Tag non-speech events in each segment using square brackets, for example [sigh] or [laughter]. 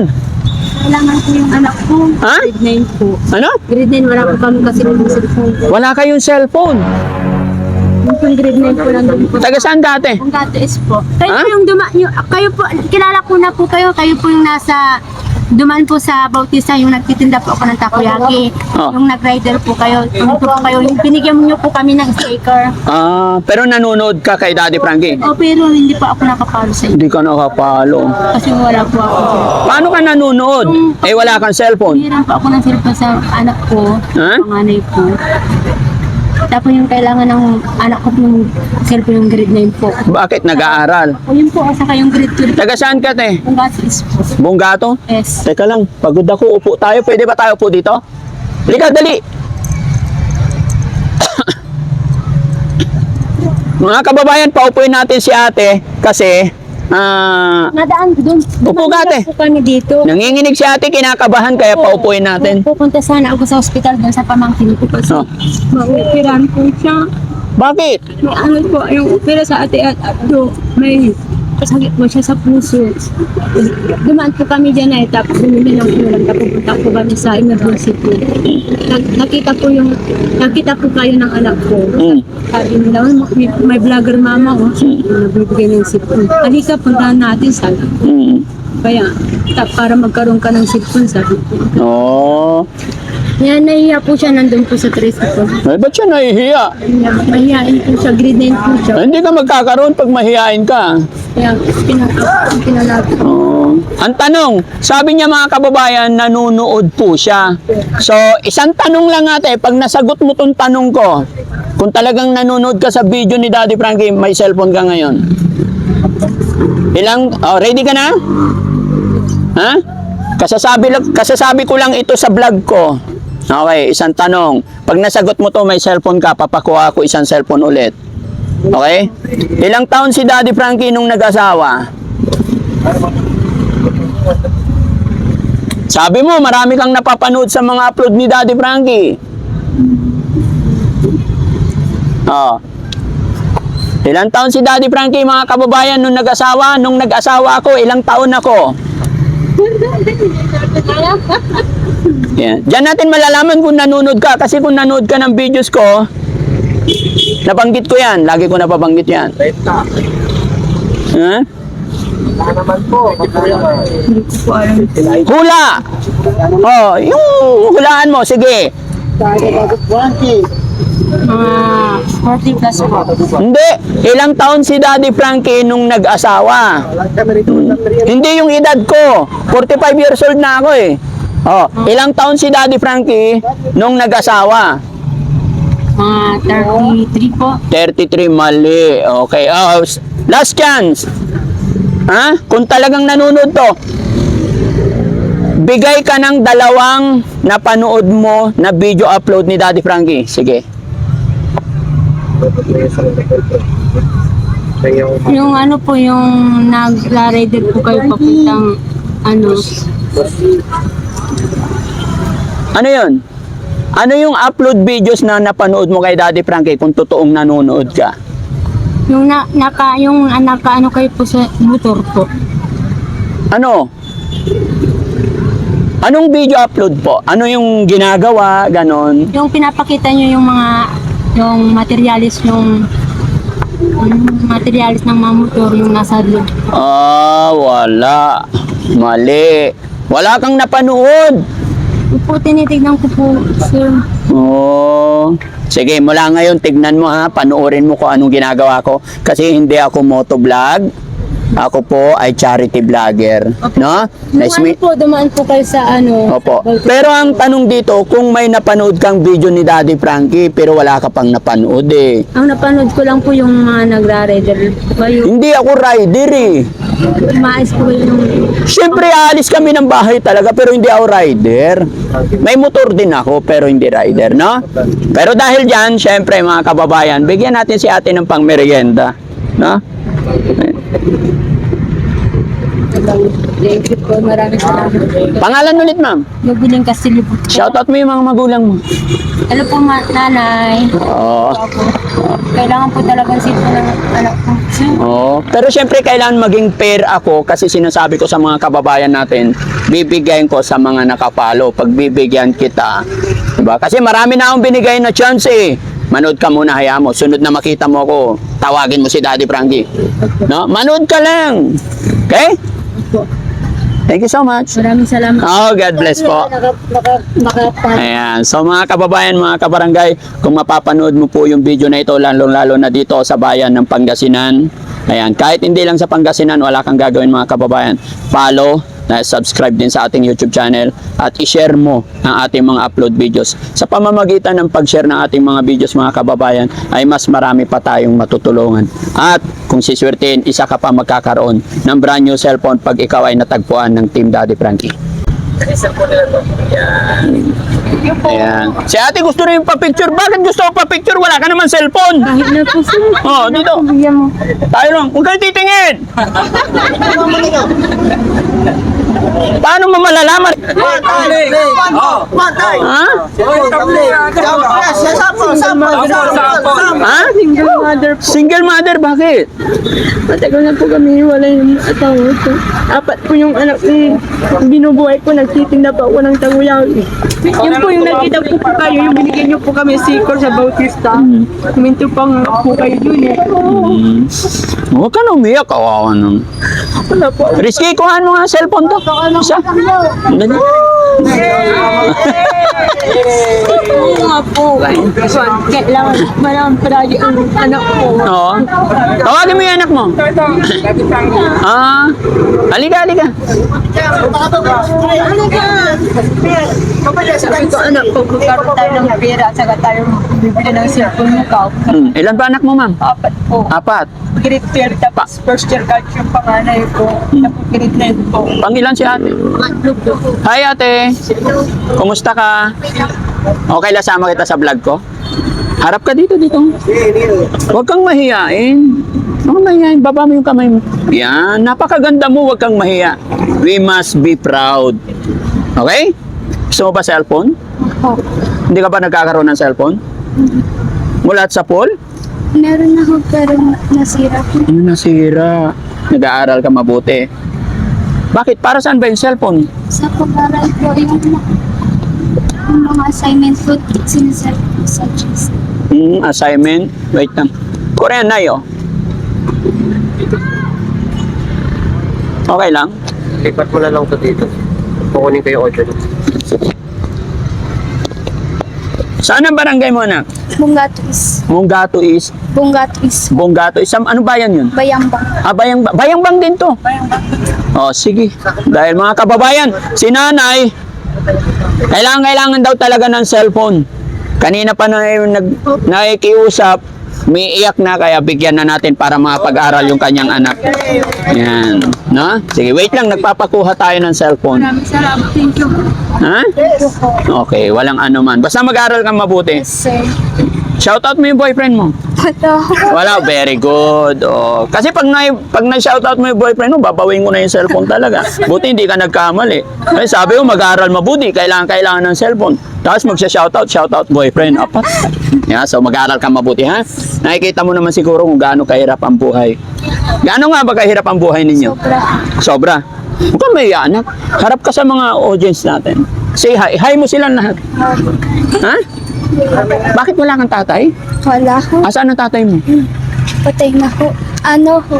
yan? Kailangan ko yung anak ko. Ha? Grade 9 po. Ano? Grade 9, wala po kami kasi ng cellphone. Wala kayong cellphone. Yung pong grade 9 po nandun po. Taga saan dati? Ang gatis po. Kayo Ha? po yung duma, yung, kayo po, kilala ko na po kayo, kayo po yung nasa, duman po sa Bautista, yung nagtitinda po ako ng takoyaki. Oh. Yung nag-rider po kayo, yung po kayo, yung binigyan niyo po kami ng sticker. Ah, pero nanonood ka kay Daddy Frankie? O pero hindi po ako nakapalo sa inyo. Hindi ka nakapalo. Kasi wala po ako. Paano ka nanonood? Eh, wala kang cellphone. Hiram po ako ng cellphone sa anak ko, Ha? panganay ko. Tapos yung kailangan ng anak ko yung cellphone yung grade 9 po. Bakit nag-aaral? O yun po, saka yung grade 2. Taga saan ka, te? Ang gatis po. Bonggato? Yes. Teka lang, pagod ako. Upo tayo. Pwede ba tayo upo dito? Halika, dali! [coughs] Mga kababayan, paupuin natin si ate kasi ah, Nadaan ko doon. Upo ka, ate. po kami dito. nanginginig si ate, kinakabahan kaya paupuin natin. Pupunta sana ako sa hospital doon sa pamangkin ko kasi Oh. maupiran po siya. Bakit? May ano po, yung upira sa ate at abdo. May sakit po siya sa puso. Dumaan po kami dyan ay tapos bumili ng ulam tapos pupunta po kami sa emergency po. Nag- nakita po yung, nakita po kayo ng anak ko. Mm. Sabi nila, "Oh, may, may vlogger mama oh. Nagbibigay ng sipon. Halika, puntahan natin sabi ko. Mm. Kaya, para magkaroon ka ng sipon sabi ko. Oh. Yan, nahiya po siya nandun po sa tres ko. Ay, ba't siya nahihiya? Mahihain po siya, grade 9 po siya. Ay, hindi ka magkakaroon pag mahihain ka. Kaya, ko. Oh. Ang tanong, sabi niya mga kababayan, nanonood po siya. So, isang tanong lang ate, pag nasagot mo tong tanong ko, kung talagang nanonood ka sa video ni Daddy Frankie, may cellphone ka ngayon. Ilang, oh, ready ka na? Ha? Kasasabi, kasasabi ko lang ito sa vlog ko. Okay, isang tanong. Pag nasagot mo to, may cellphone ka, papakuha ko isang cellphone ulit. Okay? Ilang taon si Daddy Frankie nung nag-asawa? Sabi mo, marami kang napapanood sa mga upload ni Daddy Frankie. Oh. Ilang taon si Daddy Frankie, mga kababayan, nung nag-asawa? Nung nag-asawa ako, ilang taon ako? Yan. Diyan natin malalaman kung nanonood ka. Kasi kung nanonood ka ng videos ko, nabanggit ko yan. Lagi ko napabanggit yan. Ha? Alam. Hula! Oh, yung hulaan mo, sige. Mga 40 plus po. Hindi, ilang taon si Daddy Frankie nung nag-asawa? Hindi yung edad ko. 45 years old na ako eh. Oh, ilang taon si Daddy Frankie nung nag-asawa? Mga 33 po. 33 mali. Okay. Oh, last chance. Ha? Kung talagang nanonood to, bigay ka ng dalawang napanood mo na video upload ni Daddy Frankie. Sige. Yung ano po, yung nag-rider po kayo papuntang ano, Ano yun? Ano yung upload videos na napanood mo kay Daddy Frankie kung totoong nanonood ka? yung na, naka, yung naka ano kayo po sa motor po. Ano? Anong video upload po? Ano yung ginagawa? Ganon? Yung pinapakita nyo yung mga, yung materialis, yung, yung materialis ng mga motor, yung nasa loob. Ah, wala. Mali. Wala kang napanood. Po, tinitignan ko po, sir. Oh. Sige, mula ngayon tignan mo ha, panoorin mo kung anong ginagawa ko kasi hindi ako motovlog. Ako po ay charity vlogger, no? Nung Nice ano meet. po, dumaan po kayo sa ano. Opo. sa- Pero ang tanong dito, kung may napanood kang video ni Daddy Frankie pero wala ka pang napanood eh. Ang napanood ko lang po yung mga nagra-rider. Hindi ako rider eh. Maayos po kayo yung Siyempre, aalis kami ng bahay talaga pero hindi ako rider. May motor din ako pero hindi rider, no? Pero dahil dyan, siyempre mga kababayan, bigyan natin si ate ng pang merienda, no? Thank you po. Maraming salamat po. Pangalan ulit, ma'am. Mabiling Castillo po. Shoutout mo yung mga magulang mo. Hello po, ma- nanay. Oo. Opo. Kailangan po talagang sito ng anak ko. Oo. Pero syempre, kailangan maging fair ako kasi sinasabi ko sa mga kababayan natin, bibigyan ko sa mga nakapalo. Pag bibigyan kita, diba? Kasi marami na akong binigay na chance eh. Manood ka muna, hayaan mo. Sunod na makita mo ako, tawagin mo si Daddy Frankie. No? Manood ka lang. Okay? Opo. Thank you so much. Maraming salamat. Oh, God bless po. Ayan. So mga kababayan, mga kabarangay, kung mapapanood mo po yung video na ito, lalong-lalo na dito sa bayan ng Pangasinan. Ayan. Kahit hindi lang sa Pangasinan, wala kang gagawin mga kababayan. Follow, na subscribe din sa ating YouTube channel at i-share mo ang ating mga upload videos. Sa pamamagitan ng pag-share ng ating mga videos mga kababayan ay mas marami pa tayong matutulungan. At kung siswertein, isa ka pa magkakaroon ng brand new cellphone pag ikaw ay natagpuan ng Team Daddy Frankie. Ayan. Si ate gusto rin pa-picture. Bakit gusto ko pa-picture? Wala ka naman cellphone. kahit na po sir. Oh, dito. Tayo lang. Huwag kayo titingin. [laughs] Paano mo malalaman? Ha? Ha? Single mother po. Single mother, bakit? Matagal na po kami hiwalay ng asawa ko. Apat po yung anak ko. Binubuhay ko, nagtitinda pa ako ng taguyaw. Yun po yung nakita po po kayo, yung binigyan niyo po kami sikor sa Bautista. Kuminto pa nga po kayo dun eh. Hmm. Huwag ka na umiyak. Kawawa naman. Wala po. Risky, kuhaan mo nga cellphone to. Isa. Dali. Oo nga po. Kailangan malang palagi ang anak ko. Oo. Tawagin mo yung anak mo. Ah. Halika, halika. Sabi ko, anak ko, magkaroon tayo ng pera at saka ng cellphone mo ka. Hmm. Ilan ba anak mo, ma'am? Apat po. Apat. Grade 12, tapos first year college yung panganay ko. Tapos grade 9 po. Pangilan si ate? Hi ate. Kumusta ka? Okay lang sama kita sa vlog ko? Harap ka dito, dito. Huwag kang mahiyain. Huwag kang mahiyain. Baba mo yung kamay mo. Yan. Napakaganda mo. Huwag kang mahiya. We must be proud. Okay? Gusto mo ba cellphone? Oh. Hindi ka ba nagkakaroon ng cellphone? Mula sa pool? Meron ako pero nasira ko. Ano nasira? Nag-aaral ka mabuti. Bakit? Para saan ba yung cellphone? Sa pag-aral ko, yung, yung mga assignment ko, sinasabi ko sa GC. Hmm, assignment. Wait lang. Korean na yun. Okay lang. Lipat mo na lang to dito. Kukunin ko yung order. Saan ang barangay mo, anak? Bungatuis. Munggato is, Bungatuis. Bonggato is, ano bayan yun? Bayambang. Ah, bayang, bayang bang din to? Oh, sige. Dahil mga kababayan, si nanay, kailangan, kailangan daw talaga ng cellphone. Kanina pa na yung nag, nakikiusap, may iyak na kaya bigyan na natin para makapag-aral yung kanyang anak. Yan. No? Sige, wait lang. Nagpapakuha tayo ng cellphone. Maraming salamat. Thank you. Ha? Okay, walang ano man. Basta mag-aral kang mabuti. Sir. Shoutout mo yung boyfriend mo. Ito. Wala, very good. Oh. Kasi pag na pag na-shoutout mo yung boyfriend mo, babawin ko na yung cellphone talaga. Buti hindi ka nagkamali. Ay, sabi ko, mag-aaral mabuti, kailangan kailangan ng cellphone. Tapos magsha-shoutout, shoutout boyfriend. Apat. Yeah, so mag-aaral ka mabuti, ha? Nakikita mo naman siguro kung gaano kahirap ang buhay. Gaano nga ba kahirap ang buhay ninyo? Sobra. Sobra. Huwag kang mahiya, anak. Harap ka sa mga audience natin. Say hi. Hi mo silang lahat. Ha? Bakit wala kang tatay? Wala ko. Asaan ang tatay mo? Patay na ko. Ano ho?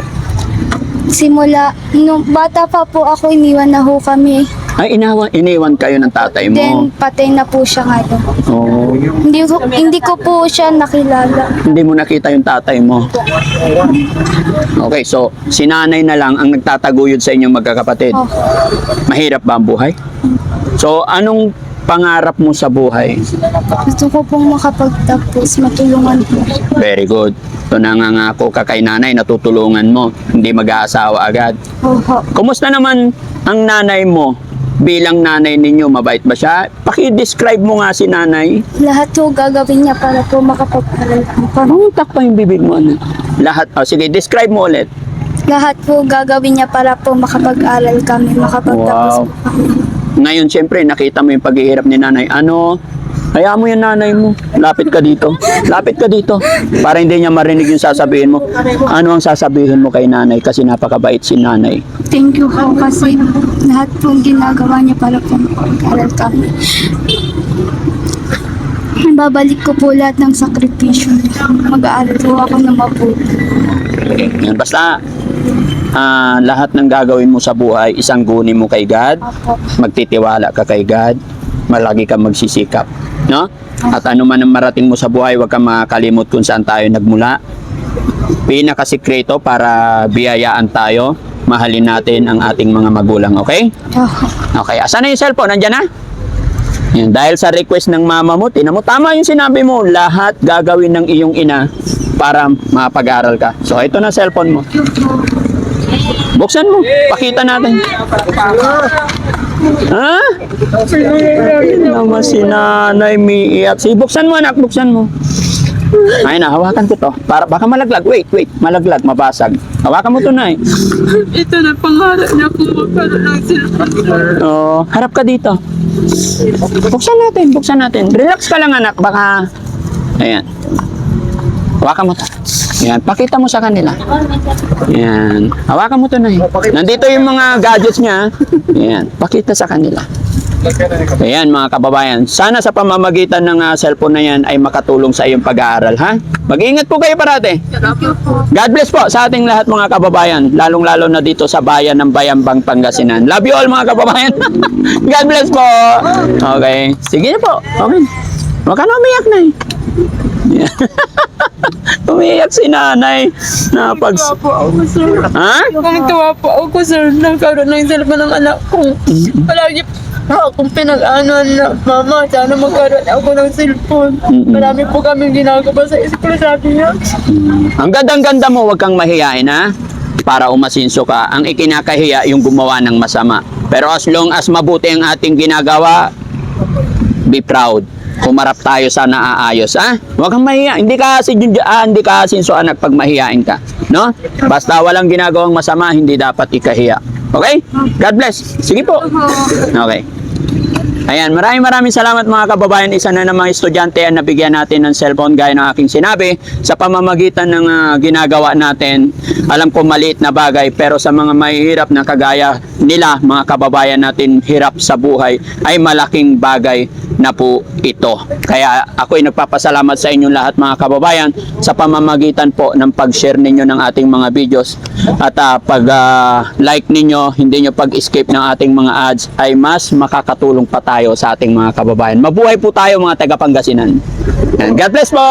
Simula, nung bata pa po ako, iniwan na ho kami. Ay, inawan, iniwan kayo ng tatay mo. Then, patay na po siya ngayon. Oh, Hindi ko, hindi ko po siya nakilala. hindi mo nakita yung tatay mo. Okay, so si nanay na lang ang nagtataguyod sa inyong magkakapatid. Oh, Mahirap ba ang buhay? So, anong pangarap mo sa buhay? gusto ko pong makapagtapos, matulungan po. Very good. So, nangangako ka kay nanay, natutulungan mo. Hindi mag-aasawa agad. Oho. Kumusta naman ang nanay mo? Bilang nanay ninyo, mabait ba siya? Paki-describe mo nga si nanay. Lahat ho gagawin niya para po makapag-aral po kami. Pangutak pa yung bibig mo, ano? Lahat. Oh, sige, describe mo ulit. lahat po gagawin niya para po makapag-aral kami, makapagtapos Wow. po kami. Ngayon, siyempre, nakita mo yung paghihirap ni nanay. Ano? Hayaan mo yung nanay mo. Lapit ka dito. Lapit ka dito. Para hindi niya marinig yung sasabihin mo. Ano ang sasabihin mo kay nanay? Kasi napakabait si nanay. Thank you po kasi lahat po ginagawa niya para po makapag-aral kami. Babalik ko po lahat ng sakripisyo. Mag-aaral po ako na mabuti. Yan. Basta, ah, lahat ng gagawin mo sa buhay, isang guni mo kay God. Opo. Magtitiwala ka kay God. Malagi kang magsisikap. No? At ano man ang marating mo sa buhay, huwag kang makakalimot kung saan tayo nagmula. Pinakasikreto para biyayaan tayo, mahalin natin ang ating mga magulang, okay? Opo. Okay, asan na yung cellphone? Nandyan na? Yan, dahil sa request ng mama mo, tinan mo, tama yung sinabi mo, lahat gagawin ng iyong ina para mapag-aral ka. So, ito na cellphone mo. Buksan mo, pakita natin. Ha? Naman si nanay miiyak. Si buksan mo anak, buksan mo. Ay na, hawakan ko to. Para, baka malaglag. Wait, wait. Malaglag, mabasag. Hawakan mo to na Ito na pangarap niya kung magkaroon ng cellphone. Oh, harap ka dito. Buksan natin, buksan natin. Relax ka lang anak, baka... Ayan. Hawakan mo to. Ayan, pakita mo sa kanila. Ayan. Hawakan mo to na Nandito yung mga gadgets niya. Ayan, pakita sa kanila. Ayan mga kababayan, sana sa pamamagitan ng ah, cellphone na yan ay makatulong sa iyong pag-aaral, ha? Mag-iingat po kayo parate. God bless po sa ating lahat mga kababayan, lalong-lalo na dito sa bayan ng Bayambang, Pangasinan. Love you all mga kababayan. [laughs] God bless po. Okay. Sige po. Okay. Huwag ka na umiyak na eh. [laughs] Umiyak si nanay. Napag... po ako, sir. Ha? Kung tuwa po ako, sir, nagkaroon ng cellphone ng anak ko. Palagi po akong pinag-anuan na, Mama, sana magkaroon ako ng cellphone. Mm-mm. Marami po kami ginagawa sa school, sabi niya. Ang gandang-ganda mo, huwag kang mahihain ha? Para umasinso ka. Ang ikinakahiya yung gumawa ng masama. Pero as long as mabuti ang ating ginagawa, be proud. Humarap tayo sa naaayos, ha? Huwag kang mahiya. Hindi ka si ah, hindi ka sinso anak pag mahihain ka, no? Basta walang ginagawang masama, hindi dapat ikahiya. Okay? God bless. Sige po. Okay. Ayan, maraming maraming salamat mga kababayan. Isa na namang estudyante ang nabigyan natin ng cellphone gaya ng aking sinabi sa pamamagitan ng ah, ginagawa natin. Alam ko maliit na bagay pero sa mga mahihirap na kagaya nila, mga kababayan natin hirap sa buhay ay malaking bagay na po ito. Kaya ako ay nagpapasalamat sa inyong lahat mga kababayan sa pamamagitan po ng pag-share ninyo ng ating mga videos at ah, pag ah, like ninyo, hindi nyo pag-escape ng ating mga ads ay mas makakatulong pa tayo sa ating mga kababayan. Mabuhay po tayo mga taga Pangasinan. Yan. God bless po!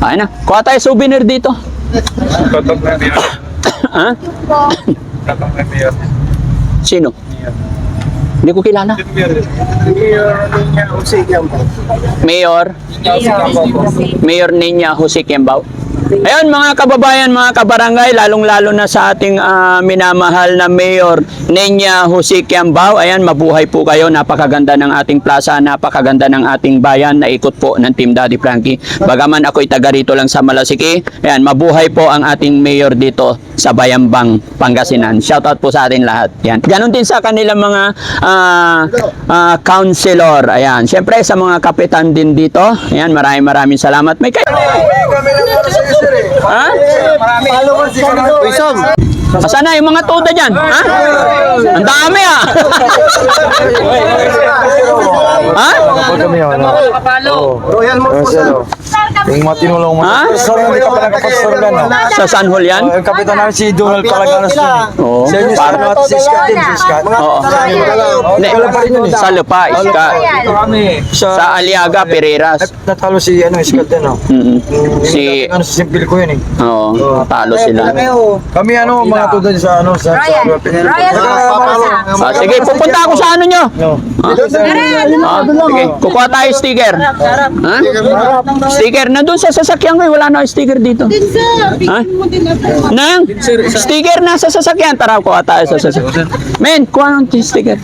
Ay na, kuha tayo souvenir dito. [coughs] ha? Sino? Hindi ko kilala. Mayor. Mayor Ninya Jose Kembao. Ayun mga kababayan, mga kabarangay, lalong-lalo na sa ating ah, minamahal na Mayor Ninya Jose Kembao. Ayan, mabuhay po kayo. Napakaganda ng ating plaza, napakaganda ng ating bayan. Naikot po ng Team Daddy Frankie. Bagaman ako'y taga rito lang sa Malasiki. Ayan, mabuhay po ang ating Mayor dito sa Bayambang, Pangasinan. Shoutout po sa atin lahat. Yan. Ganon din sa kanilang mga ah, ah, councilor. Ayan. Siyempre sa mga kapitan din dito. Ayan, maraming maraming salamat. May kayo. Ha? Isang! Asan na yung mga tuta dyan? Ha? Ang dami ah. ha? kami yun. Royal mo Yung matinulong mo. Ha? Pastor, hindi ka pala no? Sa San Julian? Oh, Yung kapitan namin si Donald eh. Oo. Sa inyo, sa si Scott din, si Scott. Oo. Sa Lupa, Iska. Kami. Sa, Sa Aliaga, Pereiras. nat- natalo si ano, Scott din. Si, Si, ano, si Simple ko yun eh. oo, talo sila. Kami ano, mga tudan sa ano, sa sa Ah, sige, pupunta ako sa ano nyo. Ah, sige, kukuha tayo sticker. Ha? Sticker na doon sa sasakyan ko, eh. wala na sticker dito. Ha? Nang? Sticker na sa sasakyan. Tara, kuha tayo sa sasakyan. Men, kuha ng sticker.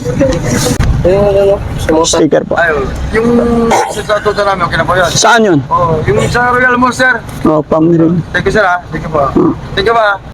Sticker po. Ayun. Yung sa tudan namin, okay na po yun. Saan yun? Oh, yung sa Royal Monster. Oh, pamirin. Thank you sir ha. Thank you po. Thank you ba?